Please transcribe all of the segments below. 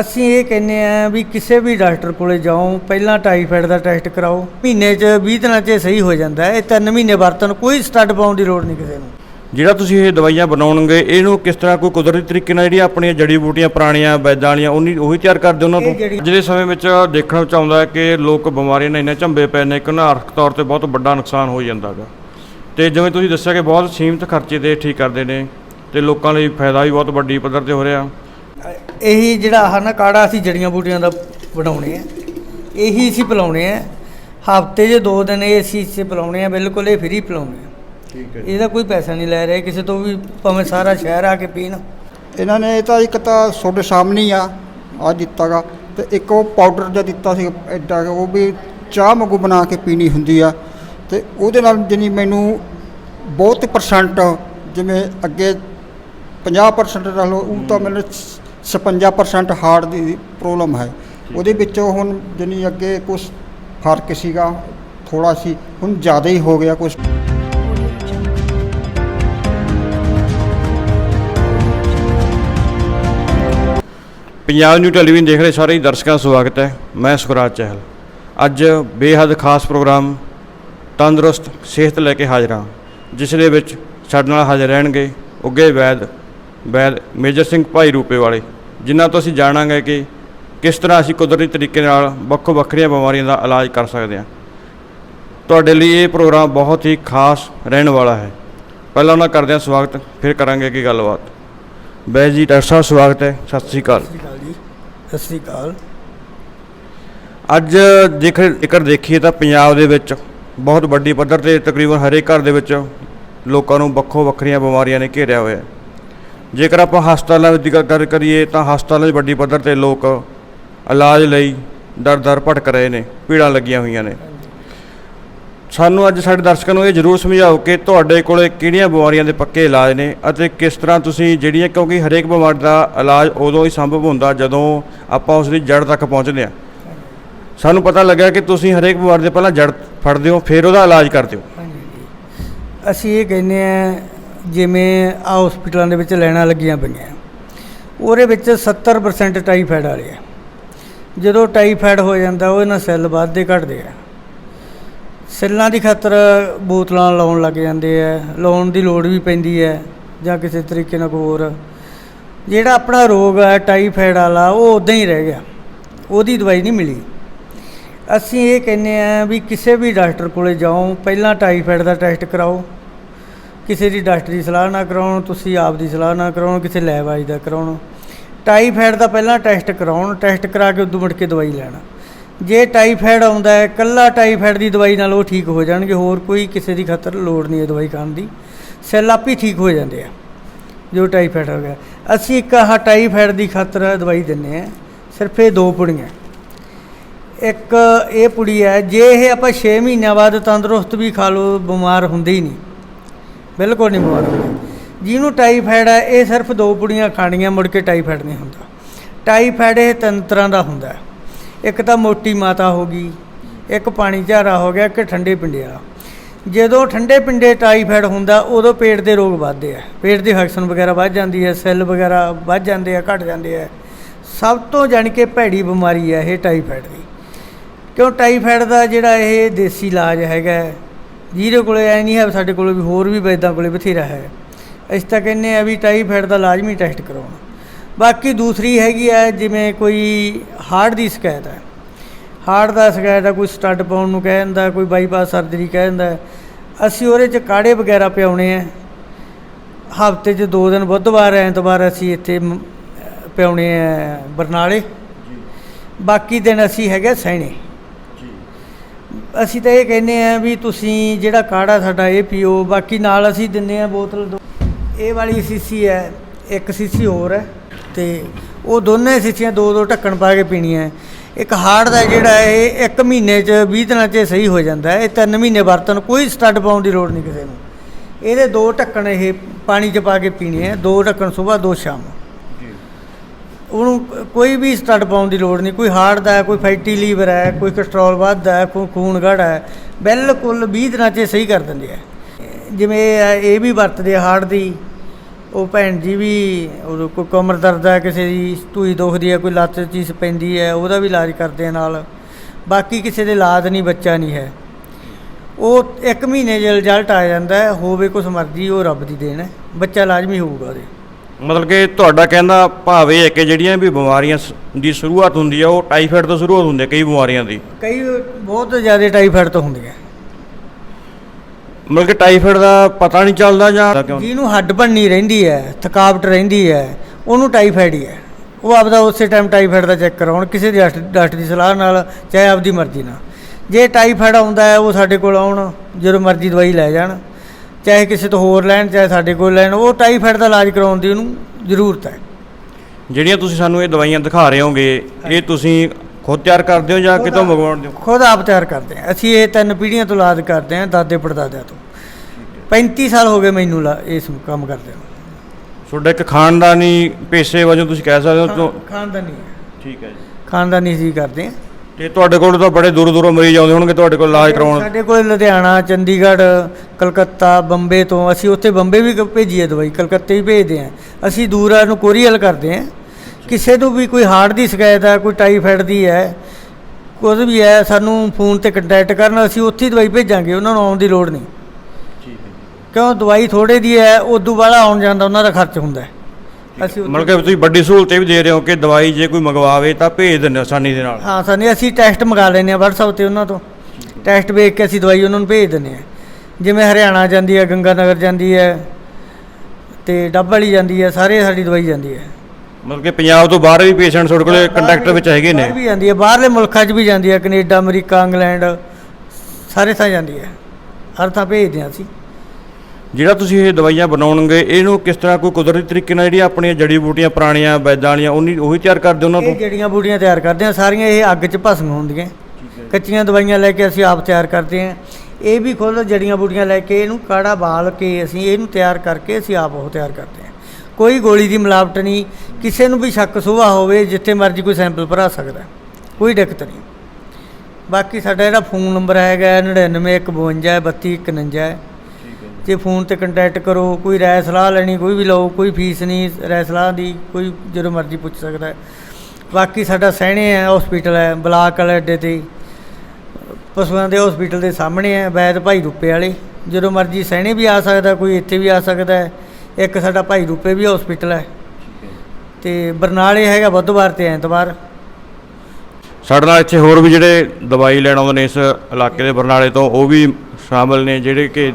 ਅਸੀਂ ਇਹ ਕਹਿੰਦੇ ਆ ਵੀ ਕਿਸੇ ਵੀ ਡਾਕਟਰ ਕੋਲੇ ਜਾਓ ਪਹਿਲਾਂ ਟਾਈਫਾਇਡ ਦਾ ਟੈਸਟ ਕਰਾਓ ਮਹੀਨੇ 'ਚ 20 ਦਿਨਾਂ 'ਚ ਸਹੀ ਹੋ ਜਾਂਦਾ ਹੈ ਇਹ ਤਿੰਨ ਮਹੀਨੇ ਵਰਤਣ ਕੋਈ ਸਟੱਡ ਪਾਉਣ ਦੀ ਲੋੜ ਨਹੀਂ ਕਿਸੇ ਨੂੰ। ਜਿਹੜਾ ਤੁਸੀਂ ਇਹ ਦਵਾਈਆਂ ਬਣਾਉਣਗੇ ਇਹਨੂੰ ਕਿਸ ਤਰ੍ਹਾਂ ਕੋਈ ਕੁਦਰਤੀ ਤਰੀਕੇ ਨਾਲ ਜਿਹੜੀਆਂ ਆਪਣੀਆਂ ਜੜੀ ਬੂਟੀਆਂ ਪੁਰਾਣੀਆਂ ਵੈਦਾਂ ਵਾਲੀਆਂ ਉਹਨੀ ਉਹੀ ਤਿਆਰ ਕਰਦੇ ਉਹਨਾਂ ਤੋਂ? ਜਿਹੜੀ- ਅੱਜ ਦੇ ਸਮੇਂ ਵਿੱਚ ਦੇਖਣ ਵਿੱਚ ਆਉਂਦਾ ਹੈ ਕਿ ਲੋਕ ਬਿਮਾਰੀਆਂ ਨਾਲ ਇੰਨੇ ਝੰਬੇ ਪਏ ਨੇ ਕਿ ਉਹਨਾਂ ਆਰਥਿਕ ਤੌਰ ਤੇ ਬਹੁਤ ਵੱਡਾ ਨੁਕਸਾਨ ਹੋ ਜਾਂਦਾ ਹੈਗਾ। ਤੇ ਜਿਵੇਂ ਤੁਸੀਂ ਦੱਸਿਆ ਕਿ ਬਹੁਤ ਸੀਮਿਤ ਖਰਚੇ ਤੇ ਠੀਕ ਕਰਦੇ ਨੇ ਤੇ ਲੋਕਾਂ ਲਈ ਫਾਇਦਾ ਵੀ ਬਹੁਤ ਵੱਡੀ ਪੱਧਰ ਤੇ ਹੋ ਰਿਹਾ। ਇਹੀ ਜਿਹੜਾ ਆਹ ਨਾ ਕਾੜਾ ਅਸੀਂ ਜੜੀਆਂ ਬੂਟੀਆਂ ਦਾ ਬਣਾਉਣੇ ਆ। ਇਹੀ ਅਸੀਂ ਪਿਲਾਉਣੇ ਆ। ਹਫ਼ਤੇ 'ਚ ਦੋ ਦਿਨ ਇਹ ਅਸੀਂ ਇਸੇ ਪਿਲਾਉਣੇ ਆ ਬਿਲਕੁਲ ਇਹ ਫ੍ਰੀ ਪਿਲਾਉਣੇ ਆ। ਠੀਕ ਹੈ ਇਹਦਾ ਕੋਈ ਪੈਸਾ ਨਹੀਂ ਲੈ ਰਹੇ ਕਿਸੇ ਤੋਂ ਵੀ ਭਾਵੇਂ ਸਾਰਾ ਸ਼ਹਿਰ ਆ ਕੇ ਪੀਣ। ਇਹਨਾਂ ਨੇ ਤਾਂ ਇੱਕ ਤਾਂ ਤੁਹਾਡੇ ਸਾਹਮਣੇ ਆ ਆ ਦਿੱਤਾਗਾ। ਤੇ ਇੱਕ ਉਹ ਪਾਊਡਰ ਜਿਹਾ ਦਿੱਤਾ ਸੀ ਐਡਾ ਉਹ ਵੀ ਚਾਹ ਵਾਂਗੂ ਬਣਾ ਕੇ ਪੀਣੀ ਹੁੰਦੀ ਆ। ਤੇ ਉਹਦੇ ਨਾਲ ਜਾਣੀ ਮੈਨੂੰ ਬਹੁਤ ਪਰਸੈਂਟ ਜਿਵੇਂ ਅੱਗੇ 50% ਰਹਿ ਲਓ ਉਹ ਤਾਂ ਮੈਨੂੰ 56% ਹਾਰਟ ਦੀ ਪ੍ਰੋਬਲਮ ਹੈ। ਉਹਦੇ ਵਿੱਚੋਂ ਹੁਣ ਜਾਣੀ ਅੱਗੇ ਕੁਝ ਫ਼ਰਕ ਸੀਗਾ ਥੋੜਾ ਸੀ ਹੁਣ ਜ਼ਿਆਦਾ ਹੀ ਹੋ ਗਿਆ ਕੁਝ ਪੰਜਾਬ ਨਿਊ ਟੈਲੀਵਿਜ਼ਨ ਦੇਖ ਰਹੇ ਸਾਰੇ ਦਰਸ਼ਕਾਂ ਦਾ ਸਵਾਗਤ ਹੈ। ਮੈਂ ਸੁਖਰਾਜ ਚਹਿਲ। ਅੱਜ ਬੇਹੱਦ ਖਾਸ ਪ੍ਰੋਗਰਾਮ ਤੰਦਰੁਸਤ ਸਿਹਤ ਲੈ ਕੇ ਹਾਜ਼ਰ ਹਾਂ ਜਿਸ ਦੇ ਵਿੱਚ ਸਾਡੇ ਨਾਲ ਹਾਜ਼ਰ ਰਹਿਣਗੇ ਉੱਗੇ ਵੈਦ ਵੈਦ ਮੇਜਰ ਸਿੰਘ ਭਾਈ ਰੂਪੇ ਵਾਲੇ ਜਿਨ੍ਹਾਂ ਤੋਂ ਅਸੀਂ ਜਾਣਾਂਗੇ ਕਿ ਕਿਸ ਤਰ੍ਹਾਂ ਅਸੀਂ ਕੁਦਰਤੀ ਤਰੀਕੇ ਨਾਲ ਵੱਖੋ ਵੱਖਰੀਆਂ ਬਿਮਾਰੀਆਂ ਦਾ ਇਲਾਜ ਕਰ ਸਕਦੇ ਹਾਂ। ਤੁਹਾਡੇ ਲਈ ਇਹ ਪ੍ਰੋਗਰਾਮ ਬਹੁਤ ਹੀ ਖਾਸ ਰਹਿਣ ਵਾਲਾ ਹੈ। ਪਹਿਲਾਂ ਉਹਨਾਂ ਕਰਦੇ ਹਾਂ ਸਵਾਗਤ ਫਿਰ ਕਰਾਂਗੇ ਕੀ ਗੱਲਬਾਤ। ਵੈਦ ਜੀ ਡਾਕਟਰ ਸਾਹਿਬ ਸਵਾਗਤ ਹੈ। ਸਤਿ ਸ੍ਰੀ ਅਕਾਲ। ਸਤਿ ਸ਼੍ਰੀ ਅਕਾਲ ਅੱਜ ਦੇਖ ਜੇਕਰ ਦੇਖੀਏ ਤਾਂ ਪੰਜਾਬ ਦੇ ਵਿੱਚ ਬਹੁਤ ਵੱਡੀ ਪੱਧਰ ਤੇ ਤਕਰੀਬਨ ਹਰੇਕ ਘਰ ਦੇ ਵਿੱਚ ਲੋਕਾਂ ਨੂੰ ਵੱਖੋ ਵੱਖਰੀਆਂ ਬਿਮਾਰੀਆਂ ਨੇ ਘੇਰਿਆ ਹੋਇਆ ਹੈ। ਜੇਕਰ ਆਪਾਂ ਹਸਪਤਾਲਾਂ ਵਿੱਚ ਗੱਲ ਕਰ ਕਰੀਏ ਤਾਂ ਹਸਪਤਾਲਾਂ 'ਚ ਵੱਡੀ ਪੱਧਰ ਤੇ ਲੋਕ ਇਲਾਜ ਲਈ ਦਰ ਦਰ ਭਟਕ ਰਹੇ ਨੇ, ਭੀੜਾਂ ਲੱਗੀਆਂ ਹੋਈਆਂ ਨੇ। ਸਾਨੂੰ ਅੱਜ ਸਾਡੇ ਦਰਸ਼ਕਾਂ ਨੂੰ ਇਹ ਜ਼ਰੂਰ ਸਮਝਾਓ ਕਿ ਤੁਹਾਡੇ ਕੋਲੇ ਕਿਹੜੀਆਂ ਬਿਮਾਰੀਆਂ ਦੇ ਪੱਕੇ ਇਲਾਜ ਨੇ ਅਤੇ ਕਿਸ ਤਰ੍ਹਾਂ ਤੁਸੀਂ ਜਿਹੜੀਆਂ ਕਿਉਂਕਿ ਹਰੇਕ ਬਿਮਾਰੀ ਦਾ ਇਲਾਜ ਉਦੋਂ ਹੀ ਸੰਭਵ ਹੁੰਦਾ ਜਦੋਂ ਆਪਾਂ ਉਸ ਦੀ ਜੜ ਤੱਕ ਪਹੁੰਚਦੇ ਹਾਂ। ਸਾਨੂੰ ਪਤਾ ਲੱਗਾ ਕਿ ਤੁਸੀਂ ਹਰੇਕ ਬਿਮਾਰੀ ਦੇ ਪਹਿਲਾਂ ਜੜ ਫੜਦੇ ਹੋ, ਫਿਰ ਉਹਦਾ ਇਲਾਜ ਕਰਦੇ ਹੋ। ਅਸੀਂ ਇਹ ਕਹਿੰਦੇ ਆ ਜਿਵੇਂ ਆ ਹਸਪੀਟਲਾਂ ਦੇ ਵਿੱਚ ਲਾਈਨਾਂ ਲੱਗੀਆਂ ਪਈਆਂ। ਉਹਦੇ ਵਿੱਚ 70% ਟਾਈਫਾਇਡ ਵਾਲੇ ਆ। ਜਦੋਂ ਟਾਈਫਾਇਡ ਹੋ ਜਾਂਦਾ, ਉਹ ਇਹਨਾਂ ਸੈੱਲ ਵੱਧਦੇ ਘਟਦੇ ਆ। ਸੈੱਲਾਂ ਦੀ ਖਾਤਰ ਬੋਤਲਾਂ ਲਾਉਣ ਲੱਗ ਜਾਂਦੇ ਆ। ਲਾਉਣ ਦੀ ਲੋੜ ਵੀ ਪੈਂਦੀ ਹੈ ਜਾਂ ਕਿਸੇ ਤਰੀਕੇ ਨਾਲ ਕੋਈ ਹੋਰ। ਜਿਹੜਾ ਆਪਣਾ ਰੋਗ ਹੈ ਟਾਈਫਾਇਡ ਵਾਲਾ, ਉਹ ਉਦਾਂ ਹੀ ਰਹਿ ਗਿਆ। ਉਹਦੀ ਦਵਾਈ ਨਹੀਂ ਮਿਲੀ। ਅਸੀਂ ਇਹ ਕਹਿੰਦੇ ਆ ਵੀ ਕਿਸੇ ਵੀ ਡਾਕਟਰ ਕੋਲੇ ਜਾਓ, ਪਹਿਲਾਂ ਟਾਈਫਾਇਡ ਦਾ ਟੈਸਟ ਕਰਾਓ। ਕਿਸੇ ਦੀ ਡਾਕਟਰ ਦੀ ਸਲਾਹ ਨਾ ਕਰਾਉਣ, ਤੁਸੀਂ ਆਪ ਦੀ ਸਲਾਹ ਨਾ ਕਰਾਉਣ, ਕਿਸੇ ਲੈਬ ਆਈ ਦਾ ਕਰਾਉਣ। ਟਾਈਫਾਇਡ ਦਾ ਪਹਿਲਾਂ ਟੈਸਟ ਕਰਾਉਣ, ਟੈਸਟ ਕਰਾ ਕੇ ਉਦੋਂ ਮੁੜ ਕੇ ਦਵਾਈ ਲੈਣਾ। ਜੇ ਟਾਈਫਾਇਡ ਆਉਂਦਾ ਹੈ ਕੱਲਾ ਟਾਈਫਾਇਡ ਦੀ ਦਵਾਈ ਨਾਲ ਉਹ ਠੀਕ ਹੋ ਜਾਣਗੇ, ਹੋਰ ਕੋਈ ਕਿਸੇ ਦੀ ਖਤਰ ਲੋੜ ਨਹੀਂ ਹੈ ਦਵਾਈ ਖਾਣ ਦੀ। ਸੈੱਲ ਆਪ ਹੀ ਠੀਕ ਹੋ ਜਾਂਦੇ ਆ, ਜੋ ਟਾਈਫਾਇਡ ਹੋ ਗਿਆ। ਅਸੀਂ ਇੱਕ ਆਹ ਟਾਈਫਾਇਡ ਦੀ ਖਾਤਰ ਦਵਾਈ ਦਿੰਨੇ ਆ ਸਿਰਫ ਇਹ ਦੋ ਪੁੜੀਆਂ। ਇੱਕ ਇਹ ਪੁੜੀ ਹੈ, ਜੇ ਇਹ ਆਪਾਂ 6 ਮਹੀਨਿਆਂ ਬਾਅਦ ਤੰਦਰੁਸਤ ਵੀ ਖਾ ਲਓ, ਬਿਮਾਰ ਹੁੰਦੇ ਹੀ ਨਹੀਂ। ਬਿਲਕੁਲ ਨਹੀਂ ਬਿਮਾਰ ਹੁੰਦੇ। ਜਿਹਨੂੰ ਟਾਈਫਾਇਡ ਹੈ ਇਹ ਸਿਰਫ ਦੋ ਪੁੜੀਆਂ ਖਾਣੀਆਂ, ਮੁੜ ਕੇ ਟਾਈਫਾਇਡ ਨਹੀਂ ਹੁੰਦਾ। ਟਾਈਫਾਇਡ ਇਹ ਤਿੰਨ ਤਰ੍ਹਾਂ ਦਾ ਹੁੰਦਾ ਇੱਕ ਤਾਂ ਮੋਟੀ ਮਾਤਾ ਹੋ ਗਈ, ਇੱਕ ਪਾਣੀ ਝਾਰਾ ਹੋ ਗਿਆ, ਇੱਕ ਠੰਡੇ ਪਿੰਡੇ ਵਾਲਾ। ਜਦੋਂ ਠੰਡੇ ਪਿੰਡੇ ਟਾਈਫਾਇਡ ਹੁੰਦਾ, ਉਦੋਂ ਪੇਟ ਦੇ ਰੋਗ ਵੱਧਦੇ ਆ। ਪੇਟ ਦੀ ਇਨਫੈਕਸ਼ਨ ਵਗੈਰਾ ਵੱਧ ਜਾਂਦੀ ਹੈ, ਸੈੱਲ ਵਗੈਰਾ ਵੱਧ ਜਾਂਦੇ ਆ, ਘਟ ਜਾਂਦੇ ਆ। ਸਭ ਤੋਂ ਜਾਣੀ ਕਿ ਭੈੜੀ ਬਿਮਾਰੀ ਹੈ ਇਹ ਟਾਈਫਾਇਡ ਦੀ। ਕਿਉਂ ਟਾਈਫਾਇਡ ਦਾ ਜਿਹੜਾ ਇਹ ਦੇਸੀ ਇਲਾਜ ਹੈਗਾ ਜਿਹਦੇ ਕੋਲੇ ਐ ਨਹੀਂ ਹੈ ਸਾਡੇ ਕੋਲੇ ਵੀ ਹੋਰ ਵੀ ਵੈਦਾਂ ਕੋਲੇ ਬਥੇਰਾ ਹੈ। ਅਸੀਂ ਤਾਂ ਕਹਿੰਦੇ ਆ ਵੀ ਟਾਈਫਾਇਡ ਦਾ ਲਾਜ਼ਮੀ ਟੈਸਟ ਕਰਾਉਣਾ। ਬਾਕੀ ਦੂਸਰੀ ਹੈਗੀ ਹੈ ਜਿਵੇਂ ਕੋਈ ਹਾਰਟ ਦੀ ਸ਼ਿਕਾਇਤ ਹੈ। ਹਾਰਟ ਦਾ ਸ਼ਿਕਾਇਤ ਹੈ ਕੋਈ ਸਟੱਡ ਪਾਉਣ ਨੂੰ ਕਹਿ ਦਿੰਦਾ ਕੋਈ ਬਾਈਪਾਸ ਸਰਜਰੀ ਕਹਿ ਦਿੰਦਾ। ਅਸੀਂ ਉਹਦੇ 'ਚ ਕਾੜੇ ਵਗੈਰਾ ਪਿਆਉਣੇ ਆ ਹਫ਼ਤੇ 'ਚ ਦੋ ਦਿਨ ਬੁੱਧਵਾਰ ਐਤਵਾਰ ਅਸੀਂ ਇੱਥੇ ਪਿਆਉਣੇ ਆ ਬਰਨਾਲੇ। ਬਾਕੀ ਦਿਨ ਅਸੀਂ ਹੈਗੇ ਸੈਣੇ। ਅਸੀਂ ਤਾਂ ਇਹ ਕਹਿੰਦੇ ਆ ਵੀ ਤੁਸੀਂ ਜਿਹੜਾ ਕਾੜਾ ਸਾਡਾ ਇਹ ਪੀਓ, ਬਾਕੀ ਨਾਲ ਅਸੀਂ ਦਿੰਨੇ ਆ ਬੋਤਲ ਦੋ। ਇਹ ਵਾਲੀ ਸੀਸੀ ਹੈ, ਇੱਕ ਸੀਸੀ ਹੋਰ ਹੈ ਤੇ ਉਹ ਦੋਨੇ ਸੀਸੀਆਂ ਦੋ ਦੋ ਢੱਕਣ ਪਾ ਕੇ ਪੀਣੀਆਂ ਇੱਕ ਹਾਰਟ ਦਾ ਜਿਹੜਾ ਇਹ ਇੱਕ ਮਹੀਨੇ 'ਚ 20 ਦਿਨਾਂ 'ਚ ਸਹੀ ਹੋ ਜਾਂਦਾ ਹੈ। ਇਹ ਤਿੰਨ ਮਹੀਨੇ ਵਰਤਣ, ਕੋਈ ਸਟੱਡ ਪਾਉਣ ਦੀ ਲੋੜ ਨਹੀਂ ਕਿਸੇ ਨੂੰ। ਇਹਦੇ ਦੋ ਢੱਕਣ ਇਹ ਪਾਣੀ 'ਚ ਪਾ ਕੇ ਪੀਣੇ ਆ ਦੋ ਢੱਕਣ ਸਵੇਰ, ਦੋ ਸ਼ਾਮ। ਉਹਨੂੰ ਕੋਈ ਵੀ ਸਟੱਡ ਪਾਉਣ ਦੀ ਲੋੜ ਨਹੀਂ, ਕੋਈ ਹਾਰਟ ਦਾ ਹੈ, ਕੋਈ ਫੈਟੀ ਲੀਵਰ ਹੈ, ਕੋਈ ਕੋਲੇਸਟ੍ਰੋਲ ਵੱਧਦਾ ਹੈ ਕੋਈ ਖੂਨ ਗੜਾ ਹੈ, ਬਿਲਕੁਲ 20 ਦਿਨਾਂ 'ਚ ਸਹੀ ਕਰ ਦਿੰਦੇ ਆ। ਜਿਵੇਂ ਇਹ ਵੀ ਵਰਤਦੇ ਆ ਹਾਰਟ ਦੀ, ਉਹ ਭੈਣ ਜੀ ਵੀ ਉਹ ਕੋਈ ਕਮਰ ਦਰਦ ਹੈ, ਕਿਸੇ ਦੀ ਢੂਈ ਦੁਖਦੀ ਹੈ, ਕੋਈ ਲੱਤ ਚੀਜ਼ ਪੈਂਦੀ ਹੈ, ਉਹਦਾ ਵੀ ਇਲਾਜ ਕਰਦੇ ਆ ਨਾਲ। ਬਾਕੀ ਕਿਸੇ ਦੇ ਇਲਾਜ ਨਹੀਂ, ਬੱਚਾ ਨਹੀਂ ਹੈ। ਉਹ ਇੱਕ ਮਹੀਨੇ 'ਚ ਰਿਜ਼ਲਟ ਆ ਜਾਂਦਾ ਹੋਵੇ ਕੁਛ ਮਰਜ਼ੀ, ਉਹ ਰੱਬ ਦੀ ਦੇਣ ਹੈ, ਬੱਚਾ ਲਾਜ਼ਮੀ ਹੋਊਗਾ ਉਹਦੇ। ਮਤਲਬ ਕਿ ਤੁਹਾਡਾ ਕਹਿੰਦਾ ਭਾਵ ਇਹ ਹੈ ਕਿ ਜਿਹੜੀਆਂ ਵੀ ਬਿਮਾਰੀਆਂ ਸ- ਦੀ ਸ਼ੁਰੂਆਤ ਹੁੰਦੀ ਆ ਉਹ ਟਾਈਫਾਇਡ ਤੋਂ ਸ਼ੁਰੂਆਤ ਹੁੰਦੀ ਹੈ ਕਈ ਬਿਮਾਰੀਆਂ ਦੀ। ਕਈ ਬਹੁਤ ਜ਼ਿਆਦਾ ਟਾਈਫਾਇਡ ਤੋਂ ਹੁੰਦੀਆਂ। ਮਤਲਬ ਕਿ ਟਾਈਫਾਇਡ ਦਾ ਪਤਾ ਨਹੀਂ ਚੱਲਦਾ ਜਾਂ ਕਿਉਂ? ਜਿਹਨੂੰ ਹੱਡ ਭੰਨੀ ਰਹਿੰਦੀ ਹੈ ਥਕਾਵਟ ਰਹਿੰਦੀ ਹੈ ਉਹਨੂੰ ਟਾਈਫਾਇਡ ਹੀ ਹੈ। ਉਹ ਆਪਦਾ ਉਸੇ ਟਾਈਮ ਟਾਈਫਾਇਡ ਦਾ ਚੈੱਕ ਕਰਾਉਣ ਕਿਸੇ ਦੀ ਡਾਕਟਰ ਡਾਕਟਰ ਦੀ ਸਲਾਹ ਨਾਲ ਚਾਹੇ ਆਪਦੀ ਮਰਜ਼ੀ ਨਾਲ। ਜੇ ਟਾਈਫਾਇਡ ਆਉਂਦਾ ਹੈ ਉਹ ਸਾਡੇ ਕੋਲ ਆਉਣ ਜਦੋਂ ਮਰਜ਼ੀ ਦਵਾਈ ਲੈ ਜਾਣ। ਚਾਹੇ ਕਿਸੇ ਤੋਂ ਹੋਰ ਲੈਣ ਚਾਹੇ ਸਾਡੇ ਕੋਲ ਲੈਣ ਉਹ ਟਾਈਫਾਇਡ ਦਾ ਇਲਾਜ ਕਰਾਉਣ ਦੀ ਉਹਨੂੰ ਜ਼ਰੂਰਤ ਹੈ। ਜਿਹੜੀਆਂ ਤੁਸੀਂ ਸਾਨੂੰ ਇਹ ਦਵਾਈਆਂ ਦਿਖਾ ਰਹੇ ਹੋਗੇ ਇਹ ਤੁਸੀਂ ਖੁਦ ਤਿਆਰ ਕਰਦੇ ਹੋ ਜਾਂ ਕਿਤੋਂ ਮੰਗਵਾਉਂਦੇ ਹੋ? ਖੁਦ ਆਪ ਤਿਆਰ ਕਰਦੇ ਹਾਂ। ਅਸੀਂ ਇਹ ਤਿੰਨ ਪੀੜ੍ਹੀਆਂ ਤੋਂ ਇਲਾਜ ਕਰਦੇ ਹਾਂ ਦਾਦੇ ਪੜਦਾਦਿਆਂ ਤੋਂ। 35 ਸਾਲ ਹੋ ਗਏ ਮੈਨੂੰ ਇਸ ਕੰਮ ਕਰਦੇ ਨੂੰ। ਤੁਹਾਡਾ ਇੱਕ ਖਾਨਦਾਨੀ ਪੇਸ਼ੇ ਵਜੋਂ ਤੁਸੀਂ ਕਹਿ ਸਕਦੇ ਹੋ ਖਾਨਦਾਨੀ ਠੀਕ ਹੈ ਜੀ। ਖਾਨਦਾਨੀ ਸੀ ਕਰਦੇ ਹਾਂ। ਤੇ ਤੁਹਾਡੇ ਕੋਲ ਤਾਂ ਬੜੇ ਦੂਰੋਂ ਦੂਰੋਂ ਮਰੀਜ਼ ਆਉਂਦੇ ਹੋਣਗੇ ਤੁਹਾਡੇ ਕੋਲ ਇਲਾਜ ਕਰਾਉਣ। ਸਾਡੇ ਕੋਲ ਲੁਧਿਆਣਾ ਚੰਡੀਗੜ੍ਹ ਕਲਕੱਤਾ ਬੰਬੇ ਤੋਂ ਅਸੀਂ ਉੱਥੇ ਬੰਬੇ ਵੀ ਕ- ਭੇਜੀ ਹੈ ਦਵਾਈ ਕਲਕੱਤੇ ਵੀ ਭੇਜਦੇ ਹਾਂ। ਅਸੀਂ ਦੂਰਾਂ ਨੂੰ ਕੋਰੀਅਲ ਕਰਦੇ ਹਾਂ। ਕਿਸੇ ਨੂੰ ਵੀ ਕੋਈ ਹਾਰਟ ਦੀ ਸ਼ਿਕਾਇਤ ਹੈ ਕੋਈ ਟਾਈਫਾਇਡ ਦੀ ਹੈ ਕੁਝ ਵੀ ਹੈ ਸਾਨੂੰ ਫੋਨ ਤੇ ਕੰਟੈਕਟ ਕਰਨ ਅਸੀਂ ਉੱਥੇ ਹੀ ਦਵਾਈ ਭੇਜਾਂਗੇ ਉਹਨਾਂ ਨੂੰ ਆਉਣ ਦੀ ਲੋੜ ਨਹੀਂ। ਠੀਕ ਹੈ ਕਿਉਂ? ਦਵਾਈ ਥੋੜੇ ਦੀ ਹੈ ਉਦੋਂ ਬਾਅਦ ਆਉਣ ਜਾਣ ਦਾ ਉਹਨਾਂ ਦਾ ਖਰਚ ਹੁੰਦਾ ਹੈ। ਅਸੀਂ ਮਤਲਬ ਕਿ ਤੁਸੀਂ ਵੱਡੀ ਸਹੂਲਤ ਇਹ ਵੀ ਦੇ ਰਹੇ ਹੋ ਕਿ ਦਵਾਈ ਜੇ ਕੋਈ ਮੰਗਵਾਵੇ ਤਾਂ ਭੇਜ ਦਿੰਦੇ ਹੋ ਆਸਾਨੀ ਦੇ ਨਾਲ। ਹਾਂ ਸਾਨੂੰ ਅਸੀਂ ਟੈਸਟ ਮੰਗਾ ਲੈਂਦੇ ਹਾਂ WhatsApp ਤੇ ਉਹਨਾਂ ਤੋਂ। ਟੈਸਟ ਵੇਖ ਕੇ ਅਸੀਂ ਦਵਾਈ ਉਹਨਾਂ ਨੂੰ ਭੇਜ ਦਿੰਦੇ ਹਾਂ। ਜਿਵੇਂ ਹਰਿਆਣਾ ਜਾਂਦੀ ਹੈ ਗੰਗਾ ਨਗਰ ਜਾਂਦੀ ਹੈ ਤੇ ਡੱਬ ਵਾਲੀ ਜਾਂਦੀ ਹੈ ਸਾਰੇ ਸਾਡੀ ਦਵਾਈ ਜਾਂਦੀ ਹੈ। ਮਤਲਬ ਕਿ ਪੰਜਾਬ ਤੋਂ ਬਾਹਰ ਵੀ ਪੇਸ਼ੈਂਟ ਤੁਹਾਡੇ ਕੋਲੇ ਕੰਟੈਕਟ ਵਿੱਚ ਹੈਗੇ ਨੇ। ਬਾਹਰ ਵੀ ਜਾਂਦੀ ਹੈ ਬਾਹਰਲੇ ਮੁਲਕਾਂ 'ਚ ਵੀ ਜਾਂਦੀ ਹੈ ਕੈਨੇਡਾ ਅਮਰੀਕਾ ਇੰਗਲੈਂਡ ਸਾਰੇ ਥਾਂ ਜਾਂਦੀ ਹੈ। ਹਰ ਥਾਂ ਭੇਜਦੇ ਹਾਂ ਅਸੀਂ। ਜਿਹੜਾ ਤੁਸੀਂ ਇਹ ਦਵਾਈਆਂ ਬਣਾਉਣਗੇ ਇਹਨੂੰ ਕਿਸ ਤਰ੍ਹਾਂ ਕੋਈ ਕੁਦਰਤੀ ਤਰੀਕੇ ਨਾਲ ਜਿਹੜੀਆਂ ਆਪਣੀਆਂ ਜੜੀ ਬੂਟੀਆਂ ਪੁਰਾਣੀਆਂ ਵੈਦਾਂ ਵਾਲੀਆਂ ਉਹਨੀ ਉਹੀ ਤਿਆਰ ਕਰਦੇ ਉਹਨਾਂ ਇਹ ਤੋਂ ਜੜੀਆਂ ਬੂਟੀਆਂ ਤਿਆਰ ਕਰਦੇ ਹਾਂ ਸਾਰੀਆਂ ਇਹ ਅੱਗ 'ਚ ਭਸਮ ਹੁੰਦੀਆਂ। ਕੱਚੀਆਂ ਦਵਾਈਆਂ ਲੈ ਕੇ ਅਸੀਂ ਆਪ ਤਿਆਰ ਕਰਦੇ ਹਾਂ। ਇਹ ਵੀ ਖੁਦ ਜੜੀਆਂ ਬੂਟੀਆਂ ਲੈ ਕੇ ਇਹਨੂੰ ਕਾੜਾ ਬਾਲ ਕੇ ਅਸੀਂ ਇਹਨੂੰ ਤਿਆਰ ਕਰਕੇ ਅਸੀਂ ਆਪ ਉਹ ਤਿਆਰ ਕਰਦੇ ਹਾਂ। ਕੋਈ ਗੋਲੀ ਦੀ ਮਿਲਾਵਟ ਨਹੀਂ ਕਿਸੇ ਨੂੰ ਵੀ ਸ਼ੱਕ ਸੁਭਾ ਹੋਵੇ ਜਿੱਥੇ ਮਰਜ਼ੀ ਕੋਈ ਸੈਂਪਲ ਭਰਾ ਸਕਦਾ। ਕੋਈ ਦਿੱਕਤ ਨਹੀਂ। ਬਾਕੀ ਸਾਡਾ ਜਿਹੜਾ ਫੋਨ ਨੰਬਰ ਹੈਗਾ 9915 ਹੈ। ਜੇ ਫੋਨ ਤੇ ਕੰਟੈਕਟ ਕਰੋ ਕੋਈ ਰਾਏ ਸਲਾਹ ਲੈਣੀ ਕੋਈ ਵੀ ਲਓ ਕੋਈ ਫੀਸ ਨਹੀਂ ਰਾਏ ਸਲਾਹ ਦੀ ਕੋਈ ਜਦੋਂ ਮਰਜ਼ੀ ਪੁੱਛ ਸਕਦਾ ਹੈ। ਬਾਕੀ ਸਾਡਾ ਸਹਿਣੇ ਹੈ ਹਸਪੀਟਲ ਹੈ ਬਲਾਕ ਵਾਲੇ ਅੱਡੇ ਤੇ। ਪਸ਼ੂਆਂ ਦੇ ਹਸਪੀਟਲ ਦੇ ਸਾਹਮਣੇ ਹੈ ਵੈਦ ਭਾਈ ਰੁਪੇ ਵਾਲੇ। ਜਦੋਂ ਮਰਜ਼ੀ ਸਹਿਣੇ ਵੀ ਆ ਸਕਦਾ ਕੋਈ ਇੱਥੇ ਵੀ ਆ ਸਕਦਾ ਹੈ। ਇੱਕ ਸਾਡਾ ਭਾਈ ਰੁਪੇ ਵੀ ਹਸਪੀਟਲ ਹੈ। ਤੇ ਬਰਨਾਲੇ ਹੈਗਾ ਬੁੱਧਵਾਰ ਤੇ ਐਤਵਾਰ। ਸਾਡੇ ਨਾਲ ਇੱਥੇ ਹੋਰ ਵੀ ਜਿਹੜੇ ਦਵਾਈ ਲੈਣ ਆਉਂਦੇ ਨੇ ਇਸ ਇਲਾਕੇ ਦੇ ਬਰਨਾਲੇ ਤੋਂ ਉਹ ਵੀ ਸ਼ਾਮਲ ਨੇ ਜਿਹੜੇ ਕਿ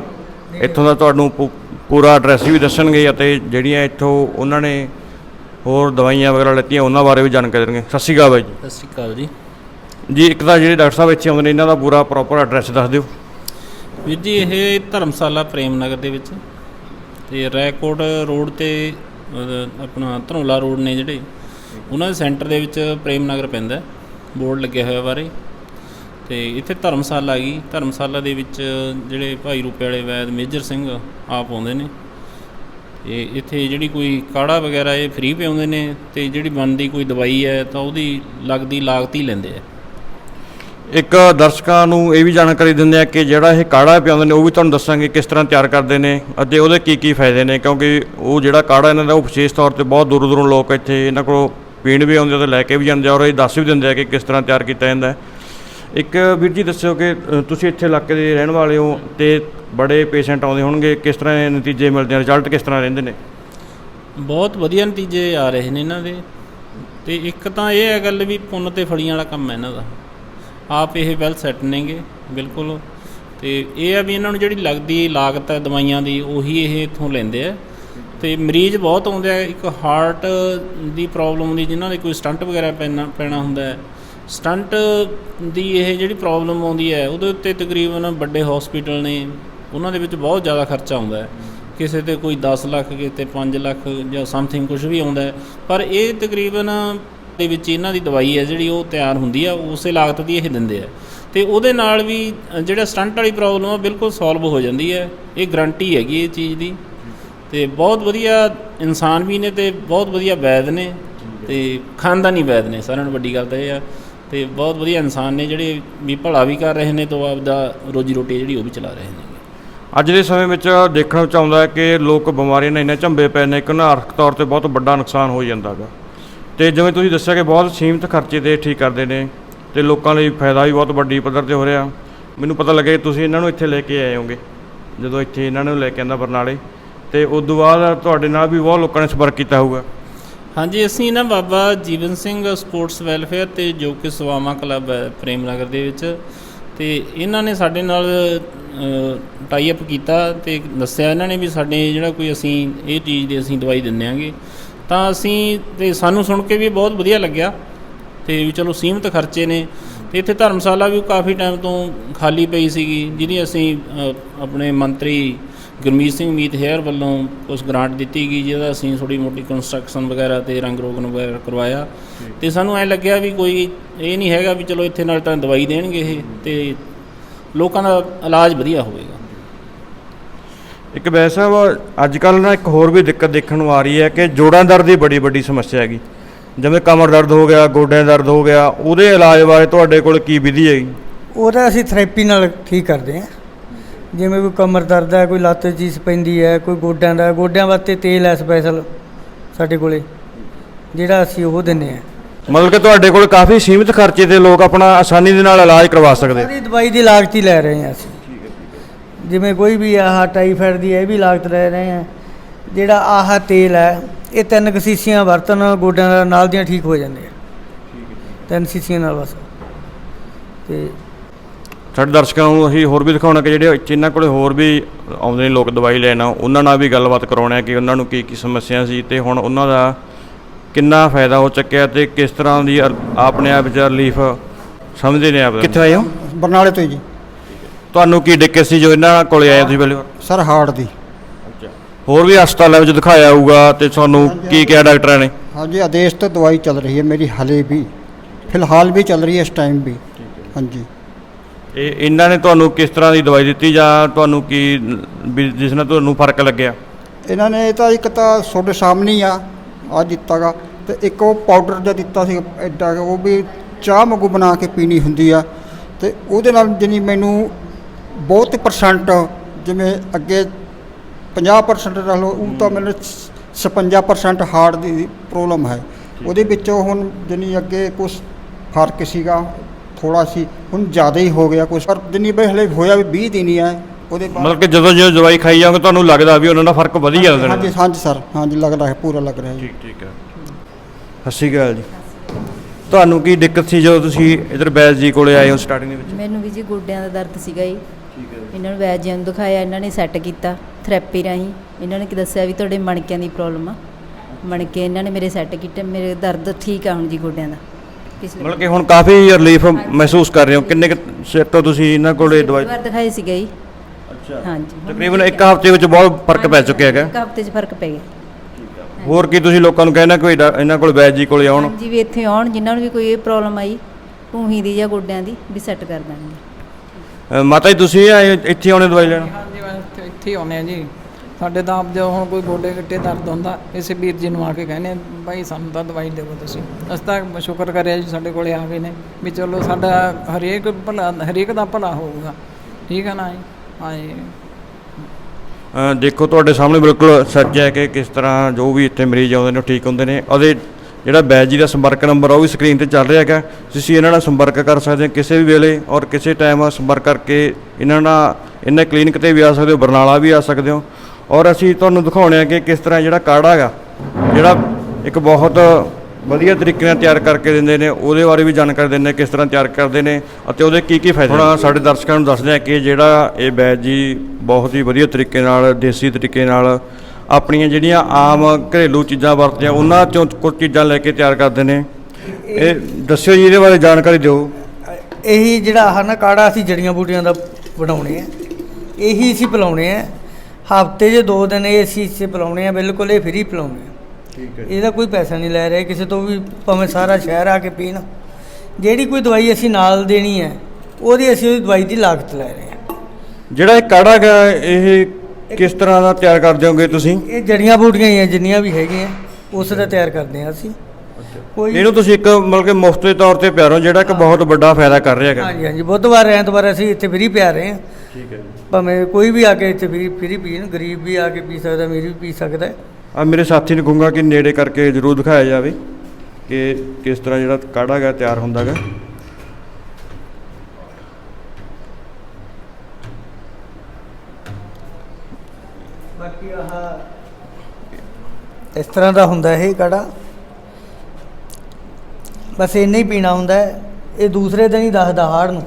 ਇੱਥੋਂ ਦਾ ਤੁਹਾਨੂੰ ਪੂਰਾ ਐਡਰੈਸ ਵੀ ਦੱਸਣਗੇ ਅਤੇ ਜਿਹੜੀਆਂ ਇੱਥੋਂ ਉਹਨਾਂ ਨੇ ਹੋਰ ਦਵਾਈਆਂ ਵਗੈਰਾ ਲੈਤੀਆਂ ਉਹਨਾਂ ਬਾਰੇ ਵੀ ਜਾਣਕਾਰੀ ਦੇਣਗੇ। ਸਤਿ ਸ਼੍ਰੀ ਅਕਾਲ ਬਾਈ ਜੀ। ਸਤਿ ਸ਼੍ਰੀ ਅਕਾਲ ਜੀ। ਜੀ ਇੱਕ ਤਾਂ ਜਿਹੜੇ ਡਾਕਟਰ ਸਾਹਿਬ ਇੱਥੇ ਆਉਂਦੇ ਨੇ ਇਹਨਾਂ ਦਾ ਪੂਰਾ ਪ੍ਰੋਪਰ ਐਡਰੈਸ ਦੱਸ ਦਿਓ। ਵੀਰ ਜੀ ਇਹ ਧਰਮਸ਼ਾਲਾ ਪ੍ਰੇਮ ਨਗਰ ਦੇ ਵਿੱਚ ਤੇ ਰੈਕੋਰਡ ਰੋਡ ਤੇ ਆਪਣਾ ਧਨੌਲਾ ਰੋਡ ਨੇ ਜਿਹੜੇ ਉਹਨਾਂ ਦੇ ਸੈਂਟਰ ਦੇ ਵਿੱਚ ਪ੍ਰੇਮ ਨਗਰ ਪੈਂਦਾ। ਬੋਰਡ ਲੱਗਿਆ ਹੋਇਆ ਬਾਰੇ। ਤੇ ਇੱਥੇ ਧਰਮਸ਼ਾਲਾ ਆ ਗਈ। ਧਰਮਸ਼ਾਲਾ ਦੇ ਵਿੱਚ ਜਿਹੜੇ ਭਾਈ ਰੂਪੇ ਵਾਲੇ ਵੈਦ ਮੇਜਰ ਸਿੰਘ ਆਪ ਆਉਂਦੇ ਨੇ। ਤੇ ਇੱਥੇ ਜਿਹੜੀ ਕੋਈ ਕਾੜਾ ਵਗੈਰਾ ਇਹ ਫ੍ਰੀ ਪਿਆਉਂਦੇ ਨੇ ਤੇ ਜਿਹੜੀ ਬਣਦੀ ਕੋਈ ਦਵਾਈ ਹੈ ਤਾਂ ਉਹਦੀ ਲੱਗਦੀ ਲਾਗਤ ਹੀ ਲੈਂਦੇ ਆ। ਇੱਕ ਦਰਸ਼ਕਾਂ ਨੂੰ ਇਹ ਵੀ ਜਾਣਕਾਰੀ ਦਿੰਦੇ ਆ ਕਿ ਜਿਹੜਾ ਇਹ ਕਾੜਾ ਪਿਆਉਂਦੇ ਨੇ ਉਹ ਵੀ ਤੁਹਾਨੂੰ ਦੱਸਾਂਗੇ ਕਿਸ ਤਰ੍ਹਾਂ ਤਿਆਰ ਕਰਦੇ ਨੇ ਅਤੇ ਉਹਦੇ ਕੀ ਕੀ ਫਾਇਦੇ ਨੇ ਕਿਉਂਕਿ ਉਹ ਜਿਹੜਾ ਕਾੜਾ ਇਹਨਾਂ ਦਾ ਉਹ ਵਿਸ਼ੇਸ਼ ਤੌਰ ਤੇ ਬਹੁਤ ਦੂਰੋਂ ਦੂਰੋਂ ਲੋਕ ਇੱਥੇ ਇਹਨਾਂ ਕੋਲ ਪੀਣ ਵੀ ਆਉਂਦੇ ਤੇ ਲੈ ਕੇ ਵੀ ਜਾਂਦੇ ਆ ਔਰ ਇਹ ਦੱਸ ਵੀ ਦਿੰਦੇ ਆ ਕਿ ਕਿਸ ਤਰ੍ਹਾਂ ਤਿਆਰ ਕੀਤਾ ਜਾਂਦਾ ਹੈ। ਇੱਕ ਵੀਰ ਜੀ ਦੱਸਿਓ ਕਿ ਤੁਸੀਂ ਇੱਥੇ ਇਲਾਕੇ ਦੇ ਰਹਿਣ ਵਾਲੇ ਹੋ ਤੇ ਬੜੇ ਪੇਸ਼ੈਂਟ ਆਉਂਦੇ ਹੋਣਗੇ, ਕਿਸ ਤਰ੍ਹਾਂ ਇਹ ਨਤੀਜੇ ਮਿਲਦੇ ਆ ਰਿਜ਼ਲਟ ਕਿਸ ਤਰ੍ਹਾਂ ਰਹਿੰਦੇ ਨੇ? ਬਹੁਤ ਵਧੀਆ ਨਤੀਜੇ ਆ ਰਹੇ ਨੇ ਇਹਨਾਂ ਦੇ। ਤੇ ਇੱਕ ਤਾਂ ਇਹ ਹੈ ਗੱਲ ਵੀ ਪੁੰਨ ਤੇ ਫਲੀਆਂ ਵਾਲਾ ਕੰਮ ਹੈ ਇਹਨਾਂ ਦਾ। ਆਪ ਇਹ ਵੈਲ ਸੈੱਟ ਨੇਗੇ, ਬਿਲਕੁਲ। ਤੇ ਇਹ ਆ ਵੀ ਇਹਨਾਂ ਨੂੰ ਜਿਹੜੀ ਲੱਗਦੀ ਲਾਗਤ ਹੈ ਦਵਾਈਆਂ ਦੀ, ਉਹੀ ਇਹ ਇੱਥੋਂ ਲੈਂਦੇ ਆ। ਤੇ ਮਰੀਜ਼ ਬਹੁਤ ਆਉਂਦੇ ਆ, ਇੱਕ ਹਾਰਟ ਦੀ ਪ੍ਰੋਬਲਮ ਦੀ ਜਿਨ੍ਹਾਂ ਦੇ ਕੋਈ ਸਟੰਟ ਵਗੈਰਾ ਪੈਣਾ ਪੈਣਾ ਹੁੰਦਾ ਹੈ ਸਟੰਟ ਦੀ ਇਹ ਜਿਹੜੀ ਪ੍ਰੋਬਲਮ ਆਉਂਦੀ ਹੈ, ਉਹਦੇ ਉੱਤੇ ਤਕਰੀਬਨ ਵੱਡੇ ਹਸਪੀਟਲ ਨੇ ਉਹਨਾਂ ਦੇ ਵਿੱਚ ਬਹੁਤ ਜ਼ਿਆਦਾ ਖਰਚਾ ਆਉਂਦਾ ਹੈ। ਕਿਸੇ ਤੇ ਕੋਈ 10 ਲੱਖ ਕਿਤੇ ਤੇ 5 ਲੱਖ ਜਾਂ ਸਮਥਿੰਗ ਕੁਝ ਵੀ ਆਉਂਦਾ ਪਰ ਇਹ ਤਕਰੀਬਨ ਦੇ ਵਿੱਚ ਇਹਨਾਂ ਦੀ ਦਵਾਈ ਹੈ, ਜਿਹੜੀ ਉਹ ਤਿਆਰ ਹੁੰਦੀ ਆ, ਉਸੇ ਲਾਗਤ ਦੀ ਇਹ ਦਿੰਦੇ ਆ। ਤੇ ਉਹਦੇ ਨਾਲ ਵੀ ਜਿਹੜਾ ਸਟੰਟ ਵਾਲੀ ਪ੍ਰੋਬਲਮ ਆ, ਬਿਲਕੁਲ ਸੋਲਵ ਹੋ ਜਾਂਦੀ ਹੈ। ਇਹ ਗਰੰਟੀ ਹੈਗੀ ਇਹ ਚੀਜ਼ ਦੀ। ਤੇ ਬਹੁਤ ਵਧੀਆ ਇਨਸਾਨ ਵੀ ਨੇ ਤੇ ਬਹੁਤ ਵਧੀਆ ਵੈਦ ਨੇ। ਤੇ ਖਾਨਦਾਨੀ ਵੈਦ ਨੇ, ਸਾਰਿਆਂ ਨਾਲੋਂ ਵੱਡੀ ਗੱਲ ਤਾਂ ਇਹ ਆ। ਤੇ ਬਹੁਤ ਵਧੀਆ ਇਨਸਾਨ ਨੇ ਜਿਹੜੇ ਵੀ ਭਲਾ ਵੀ ਕਰ ਰਹੇ ਨੇ ਤੋਂ ਆਪਦਾ ਰੋਜੀ ਰੋਟੀ ਜਿਹੜੀ ਉਹ ਵੀ ਚਲਾ ਰਹੇ ਨੇ। ਅੱਜ ਦੇ ਸਮੇਂ ਵਿੱਚ ਦੇਖਣ ਵਿੱਚ ਆਉਂਦਾ ਹੈ ਕਿ ਲੋਕ ਬਿਮਾਰੀਆਂ ਨਾਲ ਇੰਨੇ ਝੰਬੇ ਪਏ ਨੇ ਕਿ ਉਹਨਾਂ ਆਰਥਿਕ ਤੌਰ ਤੇ ਬਹੁਤ ਵੱਡਾ ਨੁਕਸਾਨ ਹੋ ਜਾਂਦਾ ਹੈਗਾ। ਤੇ ਜਿਵੇਂ ਤੁਸੀਂ ਦੱਸਿਆ ਕਿ ਬਹੁਤ ਸੀਮਿਤ ਖਰਚੇ ਤੇ ਠੀਕ ਕਰਦੇ ਨੇ ਤੇ ਲੋਕਾਂ ਲਈ ਫਾਇਦਾ ਵੀ ਬਹੁਤ ਵੱਡੀ ਪੱਧਰ ਤੇ ਹੋ ਰਿਹਾ। ਮੈਨੂੰ ਪਤਾ ਲੱਗਿਆ ਤੁਸੀਂ ਇਹਨਾਂ ਨੂੰ ਇੱਥੇ ਲੈ ਕੇ ਆਏ ਹੋਗੇ ਜਦੋਂ ਇੱਥੇ ਇਹਨਾਂ ਨੂੰ ਲੈ ਕੇ ਆਂਦਾ ਬਰਨਾਲੇ। ਤੇ ਉਸ ਤੋਂ ਬਾਅਦ ਤੁਹਾਡੇ ਨਾਲ ਵੀ ਬਹੁਤ ਲੋਕਾਂ ਨੇ ਸੰਪਰਕ ਕੀਤਾ ਹੋਊਗਾ। ਹਾਂਜੀ, ਅਸੀਂ ਨਾ ਬਾਬਾ ਜੀਵਨ ਸਿੰਘ ਸਪੋਰਟਸ ਵੈਲਫੇਅਰ ਤੇ ਜੋ ਕਿ ਸਵਾਮਾ ਕਲੱਬ ਹੈ ਪ੍ਰੇਮ ਨਗਰ ਦੇ ਵਿੱਚ, ਤੇ ਇਹਨਾਂ ਨੇ ਸਾਡੇ ਨਾਲ ਟਾਈ ਅਪ ਕੀਤਾ ਤੇ ਦੱਸਿਆ ਇਹਨਾਂ ਨੇ ਵੀ ਸਾਡੇ ਜਿਹੜਾ ਕੋਈ ਅਸੀਂ ਇਹ ਚੀਜ਼ ਦੀ ਅਸੀਂ ਦਵਾਈ ਦਿੰਦੇ ਆਂਗੇ ਤਾਂ ਅਸੀਂ ਤੇ ਸਾਨੂੰ ਸੁਣ ਕੇ ਵੀ ਬਹੁਤ ਵਧੀਆ ਲੱਗਿਆ ਤੇ ਵੀ ਚਲੋ ਸੀਮਤ ਖਰਚੇ ਨੇ। ਤੇ ਇੱਥੇ ਧਰਮਸ਼ਾਲਾ ਵੀ ਕਾਫੀ ਟਾਈਮ ਤੋਂ ਖਾਲੀ ਪਈ ਸੀਗੀ, ਜਿਹਦੀ ਅਸੀਂ ਆਪਣੇ ਮੰਤਰੀ ਗੁਰਮੀਤ ਸਿੰਘ ਮੀਤ ਹੇਅਰ ਵੱਲੋਂ ਉਸ ਗ੍ਰਾਂਟ ਦਿੱਤੀ ਗਈ ਜਿਹਦਾ ਅਸੀਂ ਥੋੜੀ ਮੋਟੀ ਕੰਸਟਰਕਸ਼ਨ ਵਗੈਰਾ ਤੇ ਰੰਗ ਰੋਗਨ ਵਗੈਰਾ ਕਰਵਾਇਆ। ਤੇ ਸਾਨੂੰ ਐ ਲੱਗਿਆ ਵੀ ਕੋਈ ਇਹ ਨਹੀਂ ਹੈਗਾ ਵੀ ਚਲੋ ਇੱਥੇ ਨਾਲ ਤਾਂ ਦਵਾਈ ਦੇਣਗੇ ਇਹ ਤੇ ਲੋਕਾਂ ਦਾ ਇਲਾਜ ਵਧੀਆ ਹੋਵੇਗਾ। ਇੱਕ ਵੈਸਾ ਅੱਜ ਕੱਲ ਨਾ ਇੱਕ ਹੋਰ ਵੀ ਦਿੱਕਤ ਦੇਖਣ ਨੂੰ ਆ ਰਹੀ ਹੈ ਕਿ ਜੋੜਾਂ ਦਰਦ ਦੀ ਬੜੀ ਵੱਡੀ ਸਮੱਸਿਆ ਹੈਗੀ। ਜਿਵੇਂ ਕਮਰ ਦਰਦ ਹੋ ਗਿਆ ਗੋਡਿਆਂ ਦਰਦ ਹੋ ਗਿਆ ਉਹਦੇ ਇਲਾਜ ਬਾਰੇ ਤੁਹਾਡੇ ਕੋਲ ਕੀ ਵਿਧੀ ਹੈਗੀ? ਉਹਦਾ ਅਸੀਂ ਥੈਰੇਪੀ ਨਾਲ ਠੀਕ ਕਰਦੇ ਹਾਂ। ਜਿਵੇਂ ਕੋਈ ਕਮਰ ਦਰਦ ਹੈ ਕੋਈ ਲੱਤ 'ਚ ਚੀਜ਼ ਪੈਂਦੀ ਹੈ ਕੋਈ ਗੋਡਿਆਂ ਦਾ ਗੋਡਿਆਂ ਵਾਸਤੇ ਤੇਲ ਹੈ ਸਪੈਸ਼ਲ ਸਾਡੇ ਕੋਲੇ ਜਿਹੜਾ ਅਸੀਂ ਉਹ ਦਿੰਨੇ ਆ ਮਤਲਬ ਕਿ ਤੁਹਾਡੇ ਕੋਲ ਕਾਫੀ ਸੀਮਿਤ ਖਰਚੇ ਤੇ ਲੋਕ ਆਪਣਾ ਆਸਾਨੀ ਦੇ ਨਾਲ ਇਲਾਜ ਕਰਵਾ ਸਕਦੇ ਸਾਰੀ ਦਵਾਈ ਦੀ ਲਾਗਤ ਹੀ ਲੈ ਰਹੇ ਹਾਂ ਅਸੀਂ। ਜਿਵੇਂ ਕੋਈ ਵੀ ਆਹ ਟਾਈਫਾਇਡ ਦੀ ਇਹ ਵੀ ਲਾਗਤ ਲੈ ਰਹੇ ਹਾਂ ਜਿਹੜਾ ਆਹ ਤੇਲ ਹੈ ਇਹ ਤਿੰਨ ਕੁ ਸੀਸੀਆਂ ਵਰਤਨ ਗੋਡਿਆਂ ਦਾ ਨਾਲ ਦੀਆਂ ਠੀਕ ਹੋ ਜਾਂਦੇ ਆ ਤਿੰਨ ਸੀਸੀਆਂ ਨਾਲ ਬਸ। ਤੇ ਸਾਡੇ ਦਰਸ਼ਕਾਂ ਨੂੰ ਅਸੀਂ ਹੋਰ ਵੀ ਦਿਖਾਉਣਾ ਕਿ ਜਿਹੜੇ ਇੱਥੇ ਇਹਨਾਂ ਕੋਲੇ ਹੋਰ ਵੀ ਆਉਂਦੇ ਨੇ ਲੋਕ ਦਵਾਈ ਲੈਣ ਉਹਨਾਂ ਨਾਲ ਵੀ ਗੱਲਬਾਤ ਕਰਾਉਣਾ ਕਿ ਉਹਨਾਂ ਨੂੰ ਕੀ ਕੀ ਸਮੱਸਿਆ ਸੀ ਤੇ ਹੁਣ ਉਹਨਾਂ ਦਾ ਕਿੰਨਾ ਫਾਇਦਾ ਹੋ ਚੱਕਿਆ ਤੇ ਕਿਸ ਤਰ੍ਹਾਂ ਦੀ ਆਪਣੇ ਆਪ ਵਿੱਚ ਰਿਲੀਫ ਸਮਝਦੇ ਨੇ ਆਪ ਕਿੱਥੇ ਆਏ ਹੋ? ਬਰਨਾਲੇ ਤੋਂ ਹੀ ਜੀ। ਤੁਹਾਨੂੰ ਕੀ ਦਿੱਕਤ ਸੀ ਜੋ ਇਹਨਾਂ ਕੋਲੇ ਆਏ ਤੁਸੀਂ ਪਹਿਲੀ ਵਾਰ? ਸਰ ਹਾਰਟ ਦੀ। ਹੋਰ ਵੀ ਹਸਪਤਾਲਾਂ ਵਿੱਚ ਦਿਖਾਇਆ ਹੋਊਗਾ ਤੇ ਤੁਹਾਨੂੰ ਕੀ ਕਿਹਾ ਡਾਕਟਰਾਂ ਨੇ? ਹਾਂਜੀ ਆਦੇਸ਼ ਤੋਂ ਦਵਾਈ ਚੱਲ ਰਹੀ ਹੈ ਮੇਰੀ ਹਲੇ ਵੀ। ਫਿਲਹਾਲ ਵੀ ਚੱਲ ਰਹੀ ਹੈ ਇਸ ਟਾਈਮ ਵੀ। ਹਾਂਜੀ। ਇਹ ਇਹਨਾਂ ਨੇ ਤੁਹਾਨੂੰ ਕਿਸ ਤਰ੍ਹਾਂ ਦੀ ਦਵਾਈ ਦਿੱਤੀ ਜਾਂ ਤੁਹਾਨੂੰ ਕੀ ਵੀ ਜਿਸ ਨਾਲ ਤੁਹਾਨੂੰ ਫ਼ਰਕ ਲੱਗਿਆ? ਇਹਨਾਂ ਨੇ ਤਾਂ ਇੱਕ ਤਾਂ ਤੁਹਾਡੇ ਸਾਹਮਣੇ ਹੀ ਆ ਆ ਦਿੱਤਾਗਾ ਤੇ ਇੱਕ ਉਹ ਪਾਊਡਰ ਜਿਹਾ ਦਿੱਤਾ ਸੀ ਐਡਾ ਉਹ ਵੀ ਚਾਹ ਵਾਂਗੂ ਬਣਾ ਕੇ ਪੀਣੀ ਹੁੰਦੀ ਆ ਤੇ ਉਹਦੇ ਨਾਲ ਜਾਣੀ ਮੈਨੂੰ ਬਹੁਤ ਪਰਸੈਂਟ ਜਿਵੇਂ ਅੱਗੇ 50% ਰਹਿ ਲਓ ਉਹ ਤਾਂ ਮੈਨੂੰ 56% ਹਾਰਟ ਦੀ ਪ੍ਰੋਬਲਮ ਹੈ। ਉਹਦੇ ਵਿੱਚੋਂ ਹੁਣ ਜਾਣੀ ਅੱਗੇ ਕੁਝ ਫ਼ਰਕ ਸੀਗਾ ਥੋੜਾ ਸੀ ਹੁਣ ਜ਼ਿਆਦਾ ਹੀ ਹੋ ਗਿਆ ਕੁਝ ਪਰ ਜਿੰਨੀ ਬਈ ਹਲੇ ਹੋਇਆ ਵੀ 20 ਦਿਨ ਹੀ ਹੈ ਉਹਦੇ ਬਾਅਦ ਮਤਲਬ ਕਿ ਜਦੋਂ ਜਦੋਂ ਦਵਾਈ ਖਾਈ ਜਾਓਗੇ ਤੁਹਾਨੂੰ ਲੱਗਦਾ ਵੀ ਉਹਨਾਂ ਦਾ ਫ਼ਰਕ ਵਧੀਆ ਜਾਂਦਾ ਹਾਂਜੀ ਹਾਂਜੀ ਸਰ ਹਾਂਜੀ ਲੱਗਦਾ ਹੈ ਪੂਰਾ ਲੱਗ ਰਿਹਾ ਜੀ। ਠੀਕ ਠੀਕ ਹੈ। ਸਤਿ ਸ਼੍ਰੀ ਅਕਾਲ ਜੀ। ਤੁਹਾਨੂੰ ਕੀ ਦਿੱਕਤ ਸੀ ਜਦੋਂ ਤੁਸੀਂ ਇਧਰ ਬੈਜ ਜੀ ਕੋਲੇ ਆਏ ਹੋ ਸਟਾਰਟਿੰਗ ਦੇ ਵਿੱਚ? ਮੈਨੂੰ ਵੀ ਜੀ ਗੋਡਿਆਂ ਦਾ ਦਰਦ ਸੀਗਾ ਜੀ। ਇਹਨਾਂ ਨੂੰ ਵੈਜੀਆਂ ਨੂੰ ਦਿਖਾਇਆ ਇਹਨਾਂ ਨੇ ਸੈੱਟ ਕੀਤਾ ਥੈਰੇਪੀ ਰਾਹੀਂ। ਇਹਨਾਂ ਨੇ ਕੀ ਦੱਸਿਆ ਵੀ ਤੁਹਾਡੇ ਮਣਕਿਆਂ ਦੀ ਪ੍ਰੋਬਲਮ ਆ। ਮਣਕੇ ਇਹਨਾਂ ਨੇ ਮੇਰੇ ਸੈੱਟ ਕੀਤੇ ਮੇਰੇ ਦਰਦ ਠੀਕ ਆ ਹੁਣ ਜੀ ਗੋਡਿਆਂ ਦਾ। ਪਿਛਲੇ ਮਤਲਬ ਕਿ ਹੁਣ ਕਾਫੀ ਰਿਲੀਫ ਮਹਿਸੂਸ ਕਰ ਰਹੇ ਹੋ। ਕਿੰਨੇ ਕੁ ਸਿਰ ਤੋਂ ਤੁਸੀਂ ਇਹਨਾਂ ਕੋਲੇ ਦਵਾਈ ਵਾਰ ਦਿਖਾਏ ਸੀਗਾ ਜੀ। ਅੱਛਾ। ਹਾਂਜੀ ਹੁਣ ਤਕਰੀਬਨ ਇੱਕ ਹਫ਼ਤੇ ਵਿੱਚ ਬਹੁਤ ਫ਼ਰਕ ਪੈ ਚੁੱਕਿਆ ਹੈਗਾ। ਇੱਕ ਹਫ਼ਤੇ 'ਚ ਫ਼ਰਕ ਪੈ ਗਿਆ। ਹੋਰ ਕੀ ਤੁਸੀਂ ਲੋਕਾਂ ਨੂੰ ਕਹਿਣਾ ਕੋਈ ਇਹਨਾਂ ਕੋਲ ਬੈਜ ਜੀ ਕੋਲੇ ਆਉਣ? ਹਾਂਜੀ ਵੀ ਇੱਥੇ ਆਉਣ ਜਿਨ੍ਹਾਂ ਨੂੰ ਵੀ ਕੋਈ ਇਹ ਪ੍ਰੋਬਲਮ ਆਈ ਢੂਹੀ ਦੀ ਜਾਂ ਗੋਡਿਆਂ ਦੀ ਵੀ ਸੈੱਟ ਕਰ ਦਾਂਗੇ ਅ, ਮਾਤਾ ਜੀ ਤੁਸੀਂ ਆਏ ਇੱਥੇ ਆਉਣੇ ਦਵਾਈ ਲੈਣ? ਹਾਂਜੀ ਮੈਂ ਇੱਥੇ- ਇੱਥੇ ਹੀ ਆਉਂਦੇ ਆ ਜੀ। ਸਾਡੇ ਤਾਂ ਆਪ ਜਦੋਂ ਹੁਣ ਕੋਈ ਗੋਡੇ ਗਿੱਟੇ ਦਰਦ ਹੁੰਦਾ, ਇਸੇ ਵੀਰ ਜੀ ਨੂੰ ਆ ਕੇ ਕਹਿੰਦੇ ਭਾਈ ਸਾਨੂੰ ਤਾਂ ਦਵਾਈ ਦਿਓ ਤੁਸੀਂ। ਅਸੀਂ ਤਾਂ ਸ਼ੁਕਰ ਕਰਿਆ ਜੀ ਸਾਡੇ ਕੋਲੇ ਆ ਗਏ ਨੇ ਵੀ ਚਲੋ ਸਾਡਾ ਹਰੇਕ ਭਲਾ, ਹਰੇਕ ਦਾ ਭਲਾ ਹੋਊਗਾ। ਠੀਕ ਹੈ ਨਾ ਜੀ? ਹਾਂਜੀ। ਦੇਖੋ ਤੁਹਾਡੇ ਸਾਹਮਣੇ ਬਿਲਕੁਲ ਸੱਚ ਹੈ ਕਿ ਕਿਸ ਤਰ੍ਹਾਂ ਜੋ ਵੀ ਇੱਥੇ ਮਰੀਜ਼ ਆਉਂਦੇ ਨੇ ਉਹ ਠੀਕ ਹੁੰਦੇ ਨੇ। ਉਹਦੇ ਜਿਹੜਾ ਬੈਜ ਜੀ ਦਾ ਸੰਪਰਕ ਨੰਬਰ ਉਹ ਵੀ ਸਕਰੀਨ ਤੇ ਚੱਲ ਰਿਹਾ ਹੈਗਾ। ਤੁਸੀਂ ਇਹਨਾਂ ਨਾਲ ਸੰਪਰਕ ਕਰ ਸਕਦੇ ਹੋ ਕਿਸੇ ਵੀ ਵੇਲੇ ਔਰ ਕਿਸੇ ਟਾਈਮ ਸੰਪਰਕ ਕਰਕੇ ਇਹਨਾਂ ਨਾਲ, ਇਹਨਾਂ ਕਲੀਨਿਕ ਤੇ ਵੀ ਆ ਸਕਦੇ ਹੋ, ਬਰਨਾਲਾ ਵੀ ਆ ਸਕਦੇ ਹੋ। ਔਰ ਅਸੀਂ ਤੁਹਾਨੂੰ ਦਿਖਾਉਣੇ ਆ ਕਿ ਕਿਸ ਤਰ੍ਹਾਂ ਜਿਹੜਾ ਕਾੜਾ ਹੈਗਾ ਜਿਹੜਾ ਇੱਕ ਬਹੁਤ ਵਧੀਆ ਤਰੀਕੇ ਨਾਲ ਤਿਆਰ ਕਰਕੇ ਦਿੰਦੇ ਨੇ ਉਹਦੇ ਬਾਰੇ ਵੀ ਜਾਣਕਾਰੀ ਦਿੰਦੇ ਨੇ ਕਿਸ ਤਰ੍ਹਾਂ ਤਿਆਰ ਕਰਦੇ ਨੇ ਅਤੇ ਉਹਦੇ ਕੀ ਕੀ ਫਾਇਦੇ ਹੁਣ ਸਾਡੇ ਦਰਸ਼ਕਾਂ ਨੂੰ ਦੱਸਦੇ ਆ ਕਿ ਜਿਹੜਾ ਇਹ ਬੈਜ ਜੀ ਬਹੁਤ ਹੀ ਵਧੀਆ ਤਰੀਕੇ ਨਾਲ ਦੇਸੀ ਤਰੀਕੇ ਨਾਲ ਆਪਣੀਆਂ ਜਿਹੜੀਆਂ ਆਮ ਘਰੇਲੂ ਚੀਜ਼ਾਂ ਵਰਤਦੇ ਆ ਉਹਨਾਂ ਚੋਂ ਕੁਝ ਚੀਜ਼ਾਂ ਲੈ ਕੇ ਤਿਆਰ ਕਰਦੇ ਨੇ। ਇਹ ਦੱਸਿਓ ਜੀ ਇਹਦੇ ਬਾਰੇ ਜਾਣਕਾਰੀ ਦਿਓ। ਇਹੀ ਜਿਹੜਾ ਆਹ ਨਾ ਕਾੜਾ ਅਸੀਂ ਜੜੀਆਂ ਬੂਟੀਆਂ ਦਾ ਬਣਾਉਣੇ ਆ ਇਹੀ ਅਸੀਂ ਪਿਲਾਉਣੇ ਆ। ਹਫ਼ਤੇ 'ਚ ਦੋ ਦਿਨ ਇਹ ਅਸੀਂ ਇਸੇ ਪਿਲਾਉਣੇ ਆ ਬਿਲਕੁਲ ਇਹ ਫ੍ਰੀ ਪਿਲਾਉਣੇ ਆ। ਠੀਕ ਇਹਦਾ ਕੋਈ ਪੈਸਾ ਨਹੀਂ ਲੈ ਰਹੇ ਕਿਸੇ ਤੋਂ ਵੀ ਭਾਵੇਂ ਸਾਰਾ ਸ਼ਹਿਰ ਆ ਕੇ ਪੀਣ। ਜਿਹੜੀ ਕੋਈ ਦਵਾਈ ਅਸੀਂ ਨਾਲ ਦੇਣੀ ਹੈ ਉਹਦੀ ਅਸੀਂ ਉਹਦੀ ਦਵਾਈ ਦੀ ਲਾਗਤ ਲੈ ਰਹੇ ਹਾਂ। ਜਿਹੜਾ ਇਹ ਕਾੜਾ ਹੈਗਾ ਇਹ ਕਿਸ ਤਰ੍ਹਾਂ ਦਾ ਤਿਆਰ ਕਰ ਦਿਓਗੇ ਤੁਸੀਂ? ਇਹ ਜੜੀਆਂ ਬੂਟੀਆਂ ਹੀ ਆ ਜਿੰਨੀਆਂ ਵੀ ਹੈਗੀਆਂ ਉਸ ਦਾ ਤਿਆਰ ਕਰਦੇ ਹਾਂ ਅਸੀਂ। ਕੋਈ ਇਹਨੂੰ ਤੁਸੀਂ ਇੱਕ ਮਤਲਬ ਕਿ ਮੁਫਤ ਦੇ ਤੌਰ ਤੇ ਪਿਆ ਰਹੇ ਹੋ। ਜਿਹੜਾ ਕਿ ਬਹੁਤ ਵੱਡਾ ਫਾਇਦਾ ਕਰ ਰਿਹਾ ਹੈਗਾ। ਹਾਂਜੀ ਹਾਂਜੀ। ਬੁੱਧਵਾਰ ਐਤਵਾਰ ਅਸੀਂ ਇੱਥੇ ਫਰੀ ਪਿਆ ਰਹੇ ਹਾਂ। ਠੀਕ ਹੈ ਭਾਵੇਂ ਕੋਈ ਵੀ ਆ ਕੇ ਇੱਥੇ ਫਰੀ ਫਰੀ ਪੀਣ ਗਰੀਬ ਵੀ ਆ ਕੇ ਪੀ ਸਕਦਾ ਮੇਰੀ ਵੀ ਪੀ ਸਕਦਾ ਹੈ। ਆ ਮੇਰੇ ਸਾਥੀ ਨੂੰ ਕਹੂੰਗਾ ਕਿ ਨੇੜੇ ਕਰਕੇ ਜ਼ਰੂਰ ਦਿਖਾਇਆ ਜਾਵੇ ਕਿ ਕਿਸ ਤਰ੍ਹਾਂ ਜਿਹੜਾ ਕਾੜਾ ਹੈਗਾ ਤਿਆਰ ਹੁੰਦਾ ਹੈਗਾ। ਬਾਕੀ ਆਹ ਇਸ ਤਰ੍ਹਾਂ ਦਾ ਹੁੰਦਾ ਇਹ ਕਾੜਾ। ਬਸ ਇੰਨਾ ਹੀ ਪੀਣਾ ਹੁੰਦਾ। ਇਹ ਦੂਸਰੇ ਦਿਨ ਹੀ ਦੱਸਦਾ ਹਾੜ ਨੂੰ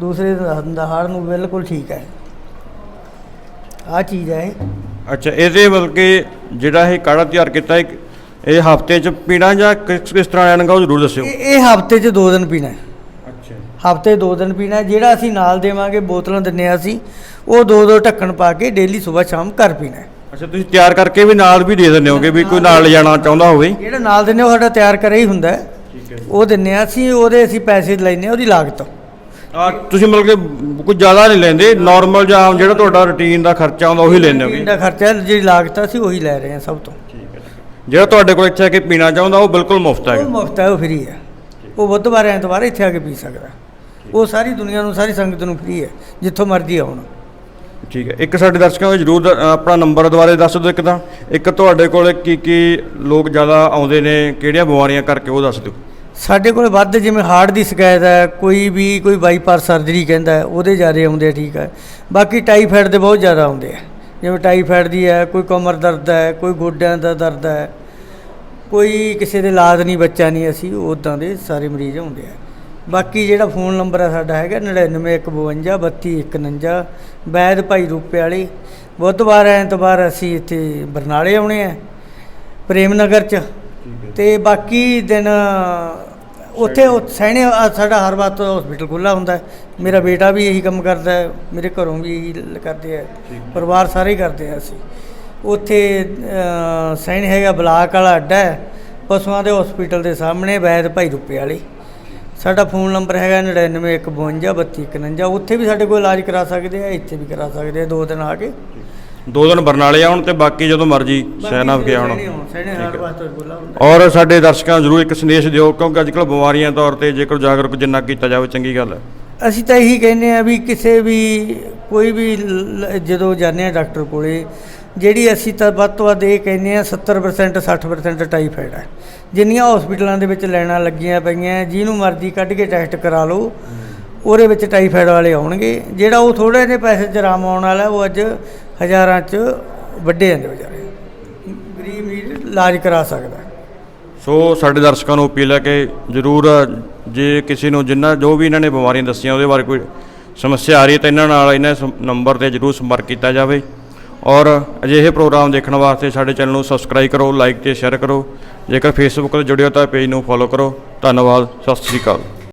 ਦੂਸਰੇ ਦਿਨ ਦੱਸ ਦਿੰਦਾ ਹਾੜ ਨੂੰ ਬਿਲਕੁਲ ਠੀਕ ਹੈ ਆ ਚੀਜ਼ ਹੈ ਅੱਛਾ ਇਹਦੇ ਮਤਲਬ ਕਿ ਜਿਹੜਾ ਇਹ ਕਾੜਾ ਤਿਆਰ ਕੀਤਾ ਇਹ ਇਹ ਹਫ਼ਤੇ ਚ ਪੀਣਾ ਜਾਂ ਕਿਸ ਕਿਸ ਤਰ੍ਹਾਂ ਲੈਣਗਾ ਉਹ ਜ਼ਰੂਰ ਦੱਸਿਓ ਇਹ ਇਹ ਹਫ਼ਤੇ 'ਚ ਦੋ ਦਿਨ ਪੀਣਾ ਹੈ ਅੱਛਾ ਹਫ਼ਤੇ ਦੋ ਦਿਨ ਪੀਣਾ ਹੈ। ਜਿਹੜਾ ਅਸੀਂ ਨਾਲ ਦੇਵਾਂਗੇ ਬੋਤਲਾਂ ਦਿੰਨੇ ਆ ਅਸੀਂ ਉਹ ਦੋ ਦੋ ਢੱਕਣ ਪਾ ਕੇ ਡੇਲੀ ਸਵੇਰ ਸ਼ਾਮ ਕਰ ਪੀਣਾ ਹੈ। ਅੱਛਾ ਤੁਸੀਂ ਤਿਆਰ ਕਰਕੇ ਵੀ ਨਾਲ ਵੀ ਦੇ ਦਿੰਦੇ ਹੋਗੇ ਵੀ ਕੋਈ ਨਾਲ ਲਿਜਾਣਾ ਚਾਹੁੰਦਾ ਹੋਵੇ। ਜਿਹੜਾ ਨਾਲ ਦਿੰਨੇ ਉਹ ਸਾਡਾ ਤਿਆਰ ਕਰਿਆ ਹੀ ਹੁੰਦਾ। ਹੈ। ਠੀਕ ਹੈ। ਉਹ ਦਿੰਨੇ ਆ ਅਸੀਂ ਉਹਦੇ ਅਸੀਂ ਪੈਸੇ ਲੈਨੇ ਆ ਉਹਦੀ ਲਾਗਤ। ਆ ਤੁਸੀਂ ਮਤਲਬ ਕਿ ਕੁਝ ਜ਼ਿਆਦਾ ਨਹੀਂ ਲੈਂਦੇ ਨਾਰਮਲ ਜਾਂ ਆਮ ਜਿਹੜਾ ਤੁਹਾਡਾ ਰੁਟੀਨ ਦਾ ਖਰਚਾ ਆਉਂਦਾ ਉਹੀ ਲੈਂਦੇ ਹੋਗੇ? ਦਾ ਖਰਚਾ ਜਿਹੜੀ ਲਾਗਤ ਆ, ਅਸੀਂ ਉਹੀ ਲੈ ਰਹੇ ਹਾਂ ਸਭ ਤੋਂ। ਜਿਹੜਾ ਤੁਹਾਡੇ ਕੋਲ ਇੱਥੇ ਆ ਕੇ ਪੀਣਾ ਚਾਹੁੰਦਾ ਉਹ ਬਿਲਕੁਲ ਮੁਫਤ ਉਹ ਹੈਗਾ ਮੁਫਤ ਹੈ ਉਹ ਫ੍ਰੀ ਹੈ। ਉਹ ਬੁੱਧਵਾਰ ਐਤਵਾਰ ਇੱਥੇ ਆ ਕੇ ਪੀ ਸਕਦਾ। ਉਹ ਸਾਰੀ ਦੁਨੀਆ ਨੂੰ ਸਾਰੀ ਸੰਗਤ ਨੂੰ ਫ੍ਰੀ ਹੈ ਜਿੱਥੋਂ ਮਰਜ਼ੀ ਆਉਣ। ਠੀਕ ਹੈ। ਇੱਕ ਸਾਡੇ ਦਰਸ਼ਕਾਂ ਨੂੰ ਜਰੂਰ ਦ- ਆਪਣਾ ਨੰਬਰ ਦੁਬਾਰੇ ਦੱਸ ਦਿਓ ਇੱਕ ਤਾਂ। ਇੱਕ ਤੁਹਾਡੇ ਕੋਲ ਕੀ ਕੀ ਲੋਕ ਜ਼ਿਆਦਾ ਆਉਂਦੇ ਨੇ ਕਿਹੜੀਆਂ ਬਿਮਾਰੀਆਂ ਕਰਕੇ ਉਹ ਦੱਸ ਦਿਓ। ਸਾਡੇ ਕੋਲ ਵੱਧ ਜਿਵੇਂ ਹਾਰਟ ਦੀ ਸ਼ਿਕਾਇਤ ਹੈ ਕੋਈ ਵੀ ਕੋਈ ਬਾਈਪਾਸ ਸਰਜਰੀ ਕਹਿੰਦਾ ਹੈ, ਉਹਦੇ ਜ਼ਿਆਦਾ ਆਉਂਦੇ ਆ ਠੀਕ ਹੈ। ਬਾਕੀ ਟਾਈਫਾਇਡ ਦੇ ਬਹੁਤ ਜ਼ਿਆਦਾ ਆਉਂਦੇ ਆ। ਜਿਵੇਂ ਟਾਈਫਾਇਡ ਦੀ ਹੈ ਕੋਈ ਕਮਰ ਦਰਦ ਹੈ ਕੋਈ ਗੋਡਿਆਂ ਦਾ ਦਰਦ ਹੈ ਕੋਈ ਕਿਸੇ ਦੇ ਲਾਦ ਨਹੀਂ ਬੱਚਾ ਨਹੀਂ ਅਸੀਂ ਉਦਾਂ ਦੇ ਸਾਰੇ ਮਰੀਜ਼ ਆਉਂਦੇ ਆ। ਬਾਕੀ ਜਿਹੜਾ ਫੋਨ ਨੰਬਰ ਹੈ ਸਾਡਾ ਹੈਗਾ 9915 ਵੈਦ ਭਾਈ ਰੂਪੇ ਵਾਲੀ ਬੁੱਧਵਾਰ ਐਤਵਾਰ ਅਸੀਂ ਇੱਥੇ ਬਰਨਾਲੇ ਆਉਣੇ ਆ ਪ੍ਰੇਮ ਨਗਰ ਚ ਤੇ ਬਾਕੀ ਦਿਨ ਉੱਥੇ ਉਹ ਸੈਣੇ ਆ ਸਾਡਾ ਹਰ ਵਾਰ ਹਸਪੀਟਲ ਖੁੱਲਾ ਹੁੰਦਾ। ਮੇਰਾ ਬੇਟਾ ਵੀ ਇਹੀ ਕੰਮ ਕਰਦਾ ਹੈ ਮੇਰੇ ਘਰੋਂ ਵੀ ਇਹੀ ਕਰਦੇ ਆ। ਪਰਿਵਾਰ ਸਾਰੇ ਹੀ ਕਰਦੇ ਆ ਅਸੀਂ। ਉੱਥੇ ਸੈਣ ਹੈਗਾ ਬਲਾਕ ਵਾਲਾ ਅੱਡਾ ਪਸ਼ੂਆਂ ਦੇ ਹਸਪੀਟਲ ਦੇ ਸਾਹਮਣੇ ਵੈਦ ਭਾਈ ਰੁਪਏ ਵਾਲੀ ਸਾਡਾ ਫੋਨ ਨੰਬਰ ਹੈਗਾ 9915323151 ਉੱਥੇ ਵੀ ਸਾਡੇ ਕੋਲ ਇਲਾਜ ਕਰਾ ਸਕਦੇ ਆ ਇੱਥੇ ਵੀ ਕਰਾ ਸਕਦੇ ਆ ਦੋ ਦਿਨ ਆ ਕੇ। ਦੋ ਦਿਨ ਬਰਨਾਲੇ ਆਉਣ ਤੇ ਬਾਕੀ ਜਦੋਂ ਮਰਜ਼ੀ ਸੈਨਾ ਕੇ ਆਉਣ। ਔਰ ਸਾਡੇ ਦਰਸ਼ਕਾਂ ਨੂੰ ਜਰੂਰ ਇੱਕ ਸੰਦੇਸ਼ ਦਿਓ ਕਿਉਂਕਿ ਅੱਜਕੱਲ ਬਿਮਾਰੀਆਂ ਤੌਰ ਤੇ ਜੇਕਰ ਜਾਗਰੂਕ ਜਿੰਨਾ ਕੀਤਾ ਜਾਵੇ ਚੰਗੀ ਗੱਲ ਹੈ। ਅਸੀਂ ਤਾਂ ਇਹੀ ਕਹਿੰਦੇ ਆ ਵੀ ਕਿਸੇ ਵੀ ਕੋਈ ਵੀ ਜਦੋਂ ਜਾਂਦੇ ਆ ਡਾਕਟਰ ਕੋਲੇ ਜਿਹੜੀ ਅਸੀਂ ਤਾਂ ਵੱਧ ਤੋਂ ਵੱਧ ਇਹ ਕਹਿੰਦੇ ਆ 70% 60% ਟਾਈਫਾਇਡ ਹੈ ਜਿੰਨੀਆਂ ਹਸਪੀਟਲਾਂ ਦੇ ਵਿੱਚ ਲਾਈਨਾਂ ਲੱਗੀਆਂ ਪਈਆਂ, ਜਿਹਨੂੰ ਮਰਜ਼ੀ ਕੱਢ ਕੇ ਟੈਸਟ ਕਰਾ ਲਓ, ਉਹਦੇ ਵਿੱਚ ਟਾਈਫਾਇਡ ਵਾਲੇ ਆਉਣਗੇ। ਜਿਹੜਾ ਉਹ ਥੋੜੇ ਜਿਹੇ ਪੈਸੇ 'ਚ ਆਰਾਮ ਆਉਣ ਵਾਲਾ, ਉਹ ਅੱਜ ਹਜ਼ਾਰਾਂ 'ਚ ਵੱਡੇ ਜਾਂਦੇ ਵਿਚਾਰੇ ਗਰੀਬ ਵੀ ਇਲਾਜ ਕਰਾ ਸਕਦਾ। ਸੋ ਸਾਡੇ ਦਰਸ਼ਕਾਂ ਨੂੰ ਅਪੀਲ ਹੈ ਕਿ ਜਰੂਰ ਜੇ ਕਿਸੇ ਨੂੰ ਜਿੰਨਾ ਜੋ ਵੀ ਇਹਨਾਂ ਨੇ ਬਿਮਾਰੀਆਂ ਦੱਸੀਆਂ, ਉਹਦੇ ਬਾਰੇ ਕੋਈ ਸਮੱਸਿਆ ਆ ਰਹੀ ਹੈ ਤਾਂ ਇਹਨਾਂ ਨਾਲ ਇਹਨਾਂ ਸੰ- ਨੰਬਰ ਤੇ ਜਰੂਰ ਸੰਪਰਕ ਕੀਤਾ ਜਾਵੇ। ਔਰ ਅਜਿਹੇ ਪ੍ਰੋਗਰਾਮ ਦੇਖਣ ਵਾਸਤੇ ਸਾਡੇ ਚੈਨਲ ਨੂੰ ਸਬਸਕ੍ਰਾਈਬ ਕਰੋ ਲਾਈਕ ਤੇ ਸ਼ੇਅਰ ਕਰੋ। ਜੇਕਰ ਫੇਸਬੁੱਕ ਤੇ ਜੁੜਿਓ ਤਾਂ ਪੇਜ ਨੂੰ ਫੋਲੋ ਕਰੋ। ਧੰਨਵਾਦ, ਸਤਿ ਸ੍ਰੀ ਅਕਾਲ।